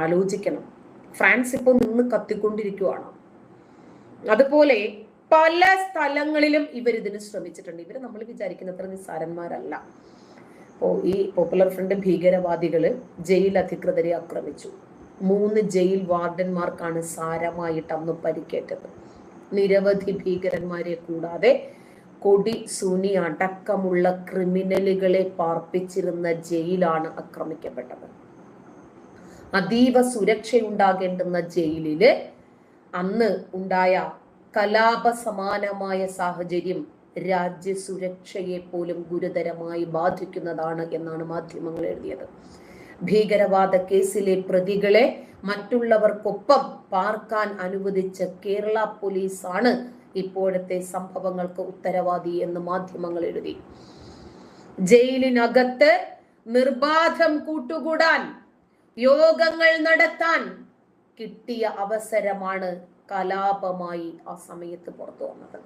ആലോചിക്കണം. ഫ്രാൻസ് ഇപ്പോൾ നിന്ന് കത്തിക്കൊണ്ടിരിക്കുവാണ്. അതുപോലെ പല സ്ഥലങ്ങളിലും ഇവർ ഇതിന് ശ്രമിച്ചിട്ടുണ്ട്. ഇവർ നമ്മൾ വിചാരിക്കുന്നത്ര നിസ്സാരന്മാരല്ല. അപ്പോൾ ഈ പോപ്പുലർ ഫ്രണ്ട് ഭീകരവാദികൾ ജയിൽ അധികൃതരെ ആക്രമിച്ചു. മൂന്ന് ജയിൽ വാർഡന്മാർക്കാണ് സാരമായിട്ട് അന്ന് പരിക്കേറ്റത്. നിരവധി ഭീകരന്മാരെ കൂടാതെ കൊടി സുനി അടക്കമുള്ള ക്രിമിനലുകളെ പാർപ്പിച്ചിരുന്ന ജയിലാണ് ആക്രമിക്കപ്പെട്ടത്. അതീവ സുരക്ഷയുണ്ടാകേണ്ടുന്ന ജയിലിൽ അന്ന് ഉണ്ടായ കലാപ സമാനമായ സാഹചര്യം രാജ്യ സുരക്ഷയെ പോലും ഗുരുതരമായി ബാധിക്കുന്നതാണ് എന്നാണ് മാധ്യമങ്ങൾ എഴുതിയത്. ഭീകരവാദ കേസിലെ പ്രതികളെ മറ്റുള്ളവർക്കൊപ്പം പാർക്കാൻ അനുവദിച്ച കേരള പോലീസാണ് ഇപ്പോഴത്തെ സംഭവങ്ങൾക്ക് ഉത്തരവാദി എന്ന് മാധ്യമങ്ങൾ എഴുതി. ജയിലിനകത്ത് നിർബാധം കൂട്ടുകൂടാൻ യോഗങ്ങൾ നടത്താൻ കിട്ടിയ അവസരമാണ് കലാപമായി ആ സമയത്ത് പുറത്തു വന്നത്.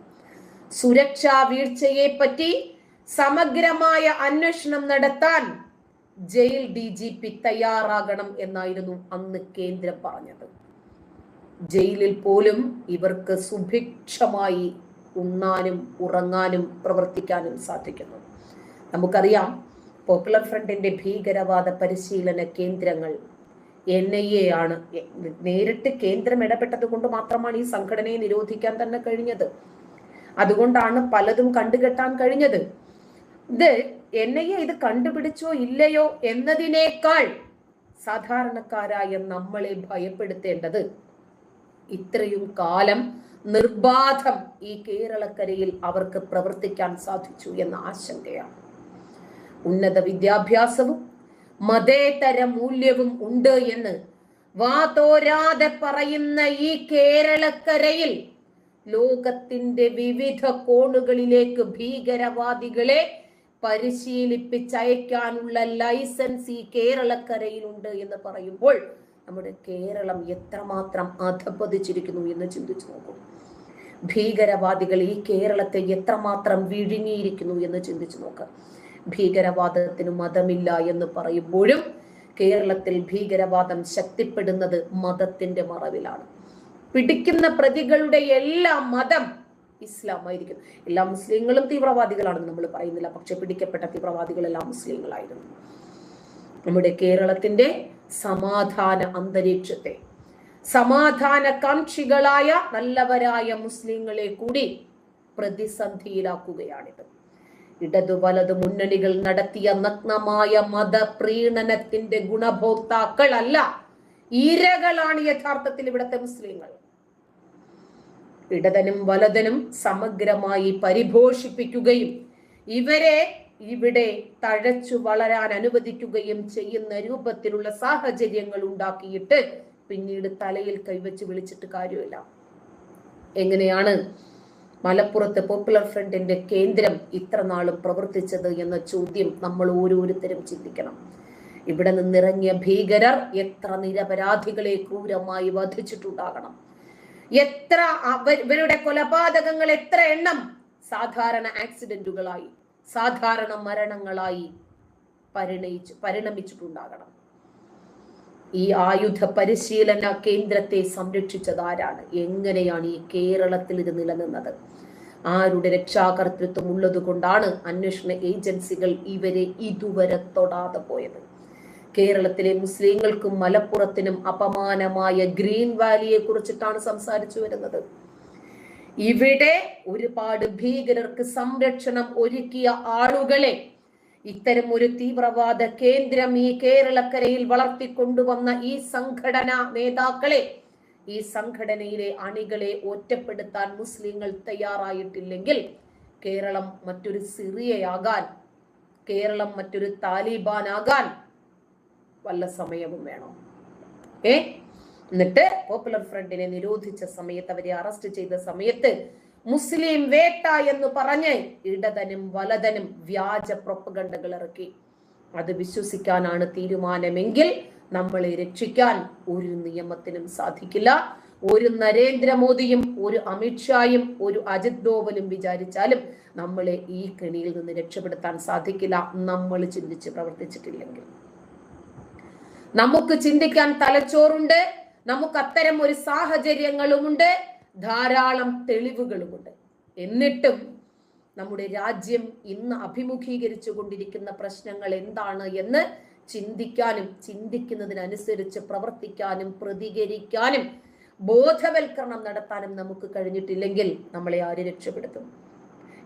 സുരക്ഷാ വീഴ്ചയെ പറ്റി സമഗ്രമായ അന്വേഷണം നടത്താൻ ജയിൽ ഡി ജി പി തയ്യാറാകണം എന്നായിരുന്നു അന്ന് കേന്ദ്രം പറഞ്ഞത്. ജയിലിൽ പോലും ഇവർക്ക് സുഭിക്ഷമായി ഉണ്ണാനും ഉറങ്ങാനും പ്രവർത്തിക്കാനും സാധിക്കുന്നു. നമുക്കറിയാം പോപ്പുലർ ഫ്രണ്ടിന്റെ ഭീകരവാദ പരിശീലന കേന്ദ്രങ്ങൾ. എൻ ഐ എ ആണ്. നേരിട്ട് കേന്ദ്രം ഇടപെട്ടത് കൊണ്ട് മാത്രമാണ് ഈ സംഘടനയെ നിരോധിക്കാൻ തന്നെ കഴിഞ്ഞത്. അതുകൊണ്ടാണ് പലതും കണ്ടുകെട്ടാൻ കഴിഞ്ഞത്. ഇത് എൻ ഐ എ ഇത് കണ്ടുപിടിച്ചോ ഇല്ലയോ എന്നതിനേക്കാൾ സാധാരണക്കാരായ നമ്മളെ ഭയപ്പെടുത്തേണ്ടത് ഇത്രയും കാലം നിർബാധം ഈ കേരളക്കരയിൽ അവർക്ക് പ്രവർത്തിക്കാൻ സാധിച്ചു എന്ന ആശങ്കയാണ്. ഉന്നത വിദ്യാഭ്യാസവും മതേതര മൂല്യവും ഉണ്ട് എന്ന് വാതോരാതെ പറയുന്ന ഈ കേരളക്കരയിൽ ലോകത്തിന്റെ വിവിധ കോണുകളിലേക്ക് ഭീകരവാദികളെ പരിശീലിപ്പിച്ചയക്കാനുള്ള ലൈസൻസ് ഈ കേരളക്കരയിലുണ്ട് എന്ന് പറയുമ്പോൾ നമ്മുടെ കേരളം എത്രമാത്രം അധപ്പതിച്ചിരിക്കുന്നു എന്ന് ചിന്തിച്ചു നോക്കും. ഭീകരവാദികൾ ഈ കേരളത്തെ എത്രമാത്രം വിഴുങ്ങിയിരിക്കുന്നു എന്ന് ചിന്തിച്ചു നോക്കാം. ഭീകരവാദത്തിന് മതമില്ല എന്ന് പറയുമ്പോഴും കേരളത്തിൽ ഭീകരവാദം ശക്തിപ്പെടുന്നത് മതത്തിന്റെ മറവിലാണ്. പിടിക്കുന്ന പ്രതികളുടെ എല്ലാ മതം ഇസ്ലാം ആയിരിക്കും എല്ലാ മുസ്ലിങ്ങളും തീവ്രവാദികളാണെന്ന് നമ്മൾ പറയുന്നില്ല. പക്ഷെ പിടിക്കപ്പെട്ട തീവ്രവാദികളെല്ലാം മുസ്ലിങ്ങളായിരുന്നു. നമ്മുടെ കേരളത്തിന്റെ സമാധാന അന്തരീക്ഷത്തെ സമാധാന കാംക്ഷികളായ നല്ലവരായ മുസ്ലിങ്ങളെ കൂടി പ്രതിസന്ധിയിലാക്കുകയാണിത്. ഇടതു വലതു മുന്നണികൾ നടത്തിയ നഗ്നമായ മതപ്രീണനത്തിന്റെ ഗുണഭോക്താക്കളല്ല. ഇരകളാണ് യഥാർത്ഥത്തിൽ ഇവിടുത്തെ മുസ്ലിങ്ങൾ. ഇടതനും വലതനും സമഗ്രമായി പരിപോഷിപ്പിക്കുകയും ഇവരെ ഇവിടെ തഴച്ചു വളരാൻ അനുവദിക്കുകയും ചെയ്യുന്ന രൂപത്തിലുള്ള സാഹചര്യങ്ങൾ ഉണ്ടാക്കിയിട്ട് പിന്നീട് തലയിൽ കൈവച്ച് വിളിച്ചിട്ട് കാര്യമില്ല. എങ്ങനെയാണ് മലപ്പുറത്ത് പോപ്പുലർ ഫ്രണ്ടിന്റെ കേന്ദ്രം ഇത്ര നാളും പ്രവർത്തിച്ചത് എന്ന ചോദ്യം നമ്മൾ ഓരോരുത്തരും ചിന്തിക്കണം. ഇവിടെ നിന്നിറങ്ങിയ ഭീകരർ എത്ര നിരപരാധികളെ ക്രൂരമായി വധിച്ചിട്ടുണ്ടാകണം. എത്ര ഇവരുടെ കൊലപാതകങ്ങൾ എത്ര എണ്ണം സാധാരണ ആക്സിഡന്റുകളായി സാധാരണ മരണങ്ങളായി പരിണയിച്ചു പരിണമിച്ചിട്ടുണ്ടാകണം. ഈ ആയുധ പരിശീലന കേന്ദ്രത്തെ സംരക്ഷിച്ചത് ആരാണ് എങ്ങനെയാണ് ഈ കേരളത്തിൽ ഇത് നിലനിന്നത്? ആരുടെ രക്ഷാകർത്തൃത്വം ഉള്ളത് കൊണ്ടാണ് അന്വേഷണ ഏജൻസികൾ ഇവരെ ഇതുവരെ തൊടാതെ പോയത്? കേരളത്തിലെ മുസ്ലിങ്ങൾക്കും മലപ്പുറത്തിനും അപമാനമായ ഗ്രീൻ വാലിയെ കുറിച്ചിട്ടാണ് സംസാരിച്ചു വരുന്നത്. ഇവിടെ ഒരുപാട് ഭീകരർക്ക് സംരക്ഷണം ഒരുക്കിയ ആളുകളെ ഇത്തരം ഒരു തീവ്രവാദ കേന്ദ്രം ഈ കേരളക്കരയിൽ വളർത്തിക്കൊണ്ടുവന്ന ഈ സംഘടന നേതാക്കളെ ഈ സംഘടനയിലെ അണികളെ ഒറ്റപ്പെടുത്താൻ മുസ്ലിങ്ങൾ തയ്യാറായിട്ടില്ലെങ്കിൽ കേരളം മറ്റൊരു സിറിയയാകാൻ കേരളം മറ്റൊരു താലിബാൻ ആകാൻ വല്ല സമയവും വേണം. ഏ? എന്നിട്ട് പോപ്പുലർ ഫ്രണ്ടിനെ നിരോധിച്ച സമയത്ത് അവരെ അറസ്റ്റ് ചെയ്ത സമയത്ത് മുസ്ലിം വേട്ട എന്ന് പറഞ്ഞ് ഇടതനും വലതനും വ്യാജ പ്രൊപ്പഗണ്ടകൾ ഇറക്കി. അത് വിശ്വസിക്കാനാണ് തീരുമാനമെങ്കിൽ നമ്മളെ രക്ഷിക്കാൻ ഒരു നിയമത്തിനും സാധിക്കില്ല. ഒരു നരേന്ദ്രമോദിയും ഒരു അമിത്ഷായും ഒരു അജിത് ഡോവലും വിചാരിച്ചാലും നമ്മളെ ഈ കെണിയിൽ നിന്ന് രക്ഷപ്പെടുത്താൻ സാധിക്കില്ല. നമ്മൾ ചിന്തിച്ച് പ്രവർത്തിച്ചിട്ടില്ലെങ്കിൽ. നമുക്ക് ചിന്തിക്കാൻ തലച്ചോറുണ്ട്. നമുക്ക് അത്തരം ഒരു സാഹചര്യങ്ങളുമുണ്ട്. ധാരാളം തെളിവുകളുമുണ്ട്. എന്നിട്ടും നമ്മുടെ രാജ്യം ഇന്ന് അഭിമുഖീകരിച്ചു കൊണ്ടിരിക്കുന്ന പ്രശ്നങ്ങൾ എന്താണ് എന്ന് ചിന്തിക്കാനും ചിന്തിക്കുന്നതിനനുസരിച്ച് പ്രവർത്തിക്കാനും പ്രതികരിക്കാനും ബോധവൽക്കരണം നടത്താനും നമുക്ക് കഴിഞ്ഞിട്ടില്ലെങ്കിൽ നമ്മളെ ആര് രക്ഷപ്പെടുത്തും?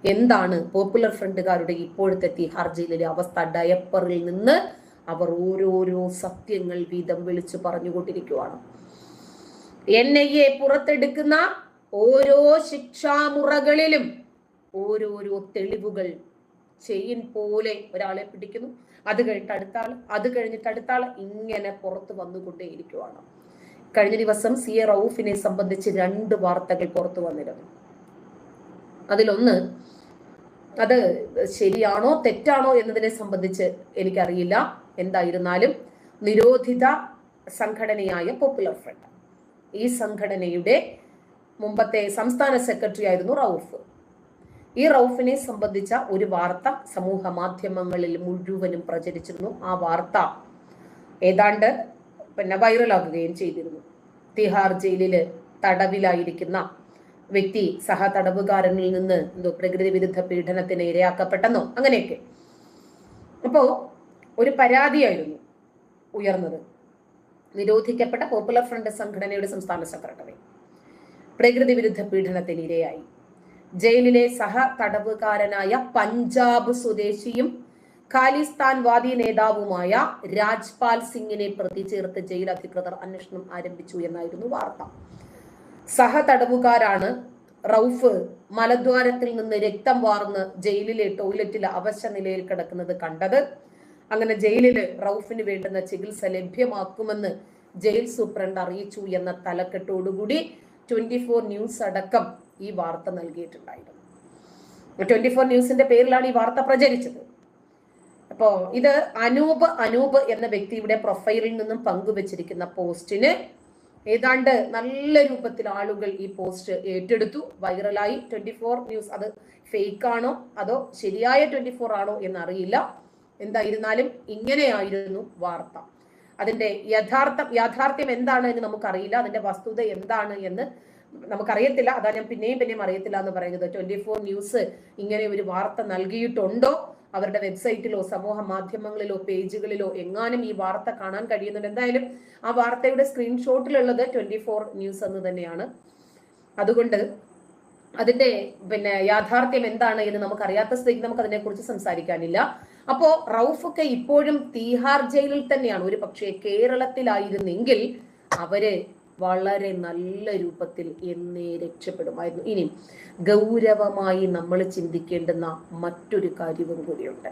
എന്താണ് പോപ്പുലർ ഫ്രണ്ടുകാരുടെ ഇപ്പോഴത്തെ തിഹാർ ജയിലിലെ അവസ്ഥ? ഡയപ്പറിൽ നിന്ന് അവർ ഓരോരോ സത്യങ്ങൾ വീതം വിളിച്ചു പറഞ്ഞുകൊണ്ടിരിക്കുവാണ്. എൻ പുറത്തെടുക്കുന്ന ഓരോ ശിക്ഷാമുറകളിലും ഓരോരോ തെളിവുകൾ ചെയിൻ പോലെ ഒരാളെ പിടിക്കുന്നു. അത് കഴിഞ്ഞിട്ട് അടുത്ത ആൾ അത് കഴിഞ്ഞിട്ട് അടുത്ത ആൾ ഇങ്ങനെ പുറത്ത് വന്നുകൊണ്ടേയിരിക്കുവാണ്. കഴിഞ്ഞ ദിവസം സി എ റൌഫിനെ സംബന്ധിച്ച് രണ്ട് വാർത്തകൾ പുറത്തു വന്നിരുന്നു. അതിലൊന്ന് അത് ശരിയാണോ തെറ്റാണോ എന്നതിനെ സംബന്ധിച്ച് എനിക്കറിയില്ല. എന്തായിരുന്നാലും നിരോധിത സംഘടനയായ പോപ്പുലർ ഫ്രണ്ട് ഈ സംഘടനയുടെ മുമ്പത്തെ സംസ്ഥാന സെക്രട്ടറി ആയിരുന്നു റൌഫ്. ഈ റൌഫിനെ സംബന്ധിച്ച ഒരു വാർത്ത സമൂഹ മാധ്യമങ്ങളിൽ മുഴുവനും പ്രചരിച്ചിരുന്നു. ആ വാർത്ത ഏതാണ്ട് പിന്നെ വൈറലാകുകയും ചെയ്തിരുന്നു. തിഹാർ ജയിലിൽ തടവിലായിരിക്കുന്ന വ്യക്തി സഹ തടവുകാരനിൽ നിന്ന് എന്തോ പ്രകൃതി വിരുദ്ധ പീഡനത്തിന് ഇരയാക്കപ്പെട്ടെന്നോ അങ്ങനെയൊക്കെ. അപ്പോ ഒരു പരാതിയായിരുന്നു ഉയർന്നത്. നിരോധിക്കപ്പെട്ട പോപ്പുലർ ഫ്രണ്ട് സംഘടനയുടെ സംസ്ഥാന സെക്രട്ടറി. പ്രകൃതി വിരുദ്ധ പീഡനത്തിന് ഇരയായി. ജയിലിലെ സഹ തടവുകാരനായ പഞ്ചാബ് സ്വദേശിയും ഖാലിസ്ഥാൻ വാദി നേതാവുമായ രാജ്പാൽ സിംഗിനെ പ്രതി ചേർത്ത് ജയിൽ അധികൃതർ അന്വേഷണം ആരംഭിച്ചു എന്നായിരുന്നു വാർത്ത. സഹ തടവുകാരാണ് റൌഫ് മലദ്വാരത്തിൽ നിന്ന് രക്തം വാർന്ന് ജയിലിലെ ടോയ്ലറ്റിൽ അവശ നിലയിൽ കിടക്കുന്നത് കണ്ടത്. അങ്ങനെ ജയിലിൽ റൌഫിന് വേണ്ടുന്ന ചികിത്സ ലഭ്യമാക്കുമെന്ന് ജയിൽ സൂപ്രണ്ട് അറിയിച്ചു എന്ന തലക്കെട്ടോടുകൂടി ട്വന്റി ഫോർ ന്യൂസ് അടക്കം ഈ വാർത്ത നൽകിയിട്ടുണ്ടായിരുന്നു. ട്വന്റി ഫോർ ന്യൂസിന്റെ പേരിലാണ് ഈ വാർത്ത പ്രചരിച്ചത്. അപ്പോ ഇത് അനൂപ് അനൂപ് എന്ന വ്യക്തിയുടെ പ്രൊഫൈലിൽ നിന്നും പങ്കുവച്ചിരിക്കുന്ന പോസ്റ്റിന് ഏതാണ്ട് നല്ല രൂപത്തിൽ ആളുകൾ ഈ പോസ്റ്റ് ഏറ്റെടുത്തു. വൈറലായി. ട്വന്റി ഫോർ ന്യൂസ് അത് ഫേക്ക് ആണോ അതോ ശരിയായ ട്വന്റി ഫോർ ആണോ എന്നറിയില്ല. എന്തായിരുന്നാലും ഇങ്ങനെയായിരുന്നു വാർത്ത. അതിന്റെ യഥാർത്ഥം യാഥാർത്ഥ്യം എന്താണ് എന്ന് നമുക്കറിയില്ല. അതിന്റെ വസ്തുത എന്താണ് എന്ന് നമുക്കറിയത്തില്ല. അതാ ഞാൻ പിന്നെയും പിന്നെയും അറിയത്തില്ല എന്ന് പറയുന്നത്. ട്വന്റി ഫോർ ന്യൂസ് ഇങ്ങനെ ഒരു വാർത്ത നൽകിയിട്ടുണ്ടോ? അവരുടെ വെബ്സൈറ്റിലോ സമൂഹ മാധ്യമങ്ങളിലോ പേജുകളിലോ എങ്ങാനും ഈ വാർത്ത കാണാൻ കഴിയുന്നുണ്ട്. എന്തായാലും ആ വാർത്തയുടെ സ്ക്രീൻഷോട്ടിലുള്ളത് ട്വന്റി ഫോർ ന്യൂസ് എന്ന് തന്നെയാണ്. അതുകൊണ്ട് അതിന്റെ പിന്നെ യാഥാർത്ഥ്യം എന്താണ് എന്ന് നമുക്ക് അറിയാത്ത സ്ഥിതിക്ക് നമുക്ക് അതിനെക്കുറിച്ച് സംസാരിക്കാനില്ല. അപ്പോ റൌഫൊക്കെ ഇപ്പോഴും തീഹാർ ജയിലിൽ തന്നെയാണ്. ഒരു പക്ഷേ കേരളത്തിലായിരുന്നെങ്കിൽ അവർ വളരെ നല്ല രൂപത്തിൽ എന്നേ രക്ഷപ്പെടുമായിരുന്നു. ഇനി ഗൗരവമായി നമ്മൾ ചിന്തിക്കേണ്ടുന്ന മറ്റൊരു കാര്യവും കൂടിയുണ്ട്.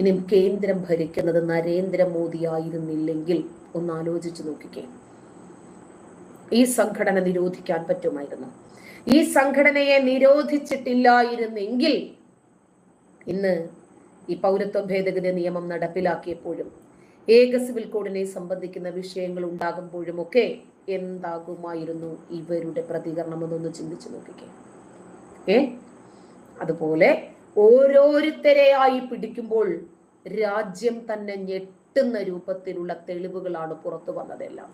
ഇനി കേന്ദ്രം ഭരിക്കുന്നത് നരേന്ദ്രമോദി ആയിരുന്നില്ലെങ്കിൽ ഒന്ന് ആലോചിച്ചു നോക്കിക്കേ. ഈ സംഘടന നിരോധിക്കാൻ പറ്റുമായിരുന്നു. ഈ സംഘടനയെ നിരോധിച്ചിട്ടില്ലായിരുന്നെങ്കിൽ ഇന്ന് ഈ പൗരത്വ ഭേദഗതി നിയമം നടപ്പിലാക്കിയപ്പോഴും ഏക സിവിൽ കോഡിനെ സംബന്ധിക്കുന്ന വിഷയങ്ങൾ ഉണ്ടാകുമ്പോഴും ഒക്കെ എന്താകുമായിരുന്നു ഇവരുടെ പ്രതികരണം എന്നൊന്ന് ചിന്തിച്ചു നോക്കിക്കേ. ഏ? അതുപോലെ ഓരോരുത്തരെയായി പിടിക്കുമ്പോൾ രാജ്യം തന്നെ ഞെട്ടുന്ന രൂപത്തിലുള്ള തെളിവുകളാണ് പുറത്തു വന്നതെല്ലാം.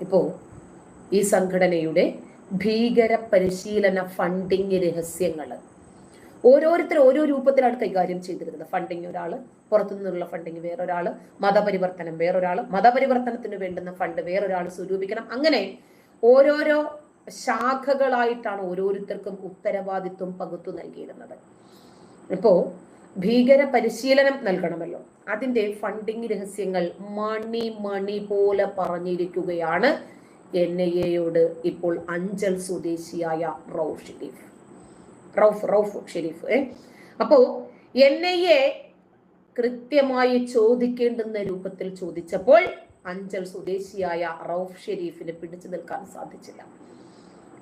ഇപ്പോ ഈ സംഘടനയുടെ ഭീകര പരിശീലന ഫണ്ടിങ് രഹസ്യങ്ങൾ ഓരോരുത്തർ ഓരോ രൂപത്തിലാണ് കൈകാര്യം ചെയ്തിരുന്നത്. ഫണ്ടിങ് ഒരാൾ പുറത്തുനിന്നുള്ള ഫണ്ടിങ് വേറൊരാൾ മതപരിവർത്തനം വേറൊരാൾ മതപരിവർത്തനത്തിന് വേണ്ടുന്ന ഫണ്ട് വേറൊരാൾ സ്വരൂപിക്കണം. അങ്ങനെ ഓരോരോ ശാഖകളായിട്ടാണ് ഓരോരുത്തർക്കും ഉത്തരവാദിത്വം പകുത്തു നൽകിയിരുന്നത്. ഇപ്പോ ഭീകര പരിശീലനം നൽകണമല്ലോ. അതിന്റെ ഫണ്ടിങ് രഹസ്യങ്ങൾ മണി മണി പോലെ പറഞ്ഞിരിക്കുകയാണ് എൻ ഐ എയോട് ഇപ്പോൾ അഞ്ചൽ സ്വദേശിയായ റൌഫ് ഷെരീഫ്. റൌഫ് റൌഫ് ഷെരീഫ് ഏ? അപ്പോ എൻ ഐ എ കൃത്യമായി ചോദിക്കേണ്ടുന്ന രൂപത്തിൽ ചോദിച്ചപ്പോൾ അഞ്ചൽ സ്വദേശിയായ റൌഫ് ഷെരീഫിന് പിടിച്ചു നിൽക്കാൻ സാധിച്ചില്ല.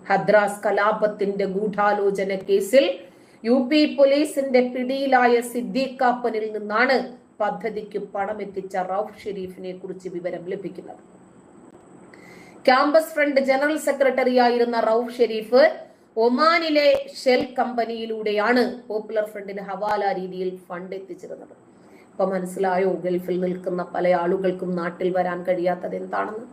ഹദ്രാസ് കലാപത്തിന്റെ ഗൂഢാലോചന കേസിൽ യു പി പോലീസിന്റെ പിടിയിലായ സിദ്ദീഖാപ്പനിൽ നിന്നാണ് പദ്ധതിക്ക് പണമെത്തിച്ച റൌഫ് ഷെരീഫിനെ കുറിച്ച് വിവരം ലഭിക്കുന്നത്. ക്യാമ്പസ് ഫ്രണ്ട് ജനറൽ സെക്രട്ടറി ആയിരുന്ന റൌഫ് ഷെരീഫ് ഒമാനിലെ ഷെൽ കമ്പനിയിലൂടെയാണ് പോപ്പുലർ ഫ്രണ്ടിന് ഹവാല രീതിയിൽ ഫണ്ട് എത്തിച്ചിരുന്നത്. ഇപ്പൊ മനസ്സിലായോ ഗൾഫിൽ നിൽക്കുന്ന പല ആളുകൾക്കും നാട്ടിൽ വരാൻ കഴിയാത്തത് എന്താണെന്ന്?